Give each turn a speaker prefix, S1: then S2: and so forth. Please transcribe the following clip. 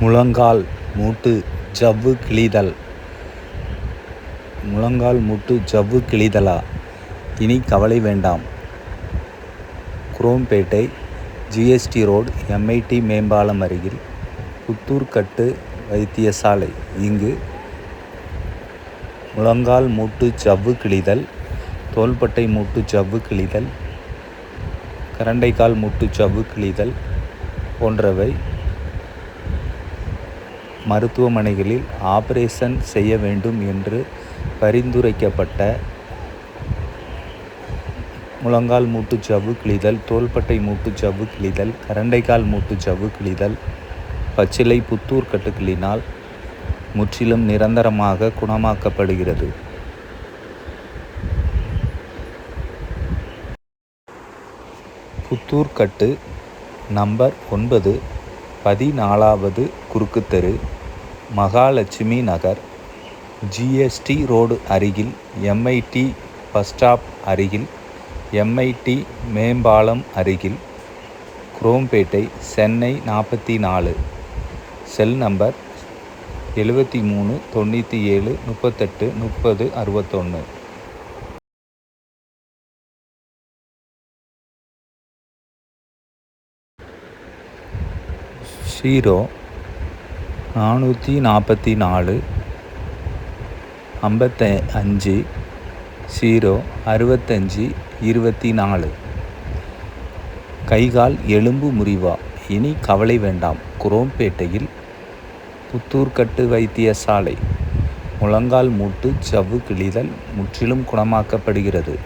S1: முழங்கால் மூட்டு ஜவ்வு கிழிதல். முழங்கால் மூட்டு ஜவ்வு கிழிதலா? இனி கவலை வேண்டாம். குரோம்பேட்டை ஜிஎஸ்டி ரோடு எம்ஐடி மேம்பாலம் அருகில் புத்தூர்கட்டு வைத்தியசாலை. இங்கு முழங்கால் மூட்டு ஜவ்வு கிழிதல் தோள்பட்டை மூட்டு ஜவ்வு கிழிதல் கரண்டைக்கால் மூட்டு ஜவ்வு கிழிதல் போன்றவை மருத்துவமனைகளில் ஆபரேஷன் செய்ய வேண்டும் என்று பரிந்துரைக்கப்பட்ட முழங்கால் மூட்டுச்சவ்வு கிழிதல் தோள்பட்டை மூட்டுச்சவ்வு கிழிதல் கரண்டைக்கால் மூட்டுச்சவ்வு கிழிதல் பச்சிலை புத்தூர் கட்டுகளினால் முற்றிலும் நிரந்தரமாக குணமாக்கப்படுகிறது. புத்தூர்கட்டு நம்பர் ஒன்பது பதினாலாவது குறுக்குத்தெரு மகாலட்சுமி நகர் ஜிஎஸ்டி ரோடு அருகில் எம்ஐடி பஸ் ஸ்டாப் அருகில் எம்ஐடி மேம்பாலம் அருகில் குரோம்பேட்டை சென்னை நாற்பத்தி நாலு செல் நம்பர் எழுபத்தி மூணு தொண்ணூற்றி ஏழு முப்பத்தெட்டு முப்பது அறுபத்தொன்று ஷீரோ நானூற்றி நாற்பத்தி நாலு ஐம்பத்த அஞ்சு ஜீரோ அறுபத்தஞ்சி இருபத்தி நாலு கைகால் எலும்பு முறிவா இனி கவலை வேண்டாம். குரோம்பேட்டையில் புத்தூர்கட்டு வைத்தியசாலை முழங்கால் மூட்டு சவ்வு கிழிதல் முற்றிலும் குணமாக்கப்படுகிறது.